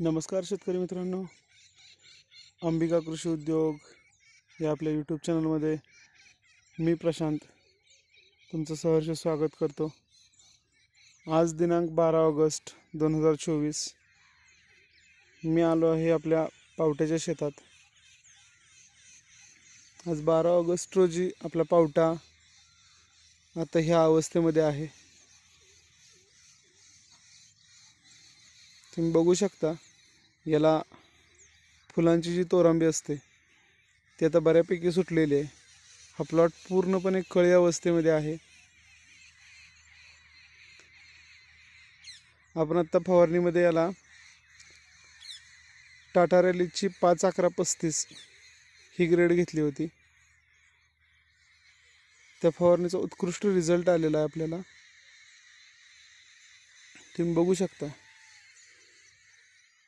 नमस्कार शेतकरी मित्रांनो. अंबिका कृषी उद्योग या आपल्या यूट्यूब चॅनलमध्ये मी प्रशांत तुमचं सहर्ष स्वागत करतो. आज दिनांक बारा ऑगस्ट दोन हजार चोवीस. मी आलो आहे आपल्या पावट्याच्या शेतात. आज बारा ऑगस्ट रोजी आपला पावटा आता ह्या अवस्थेमध्ये आहे. तुम्ही बघू शकता याला फुलांची जी तोरांबी असते ती आता बऱ्यापैकी सुटलेली आहे. हा प्लॉट पूर्णपणे कळी अवस्थेमध्ये आहे. आपण आत्ता फवारणीमध्ये याला टाटा रॅलीची पाच अकरा पस्तीस ही ग्रेड घेतली होती. त्या फवारणीचा उत्कृष्ट रिझल्ट आलेला आहे आपल्याला. तुम्ही बघू शकता.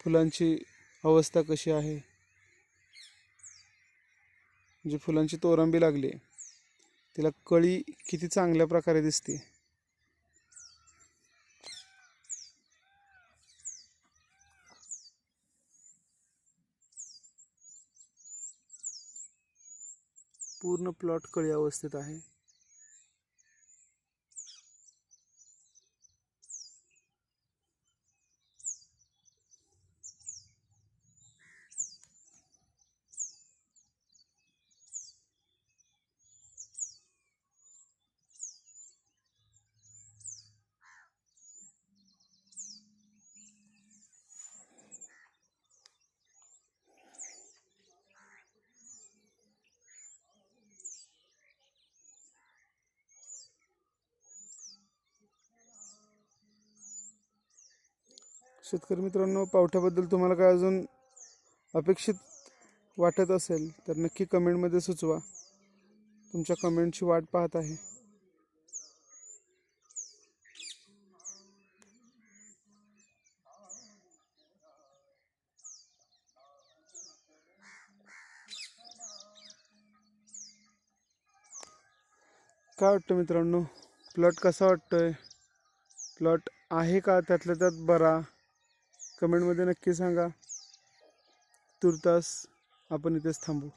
फुलांची अवस्था कशी आहे? जी फुलांची तोरंबी लागली आहे तिला कळी किती चांगल्या प्रकारे दिसते. पूर्ण प्लॉट कळी अवस्थेत आहे. शेतकरी मित्रांनो पावठ्याबद्दल तुम्हाला काय अजून अपेक्षित वाटत असेल तर नक्की कमेंटमध्ये सुचवा. तुमच्या कमेंटची वाट पाहत आहे. काय वाटतं मित्रांनो? प्लॉट कसा वाटतोय? प्लॉट आहे का? त्यातल्या त्यात बरा? कमेंटमध्ये नक्की सांगा. तुर्तास आपण इथेच थांबू.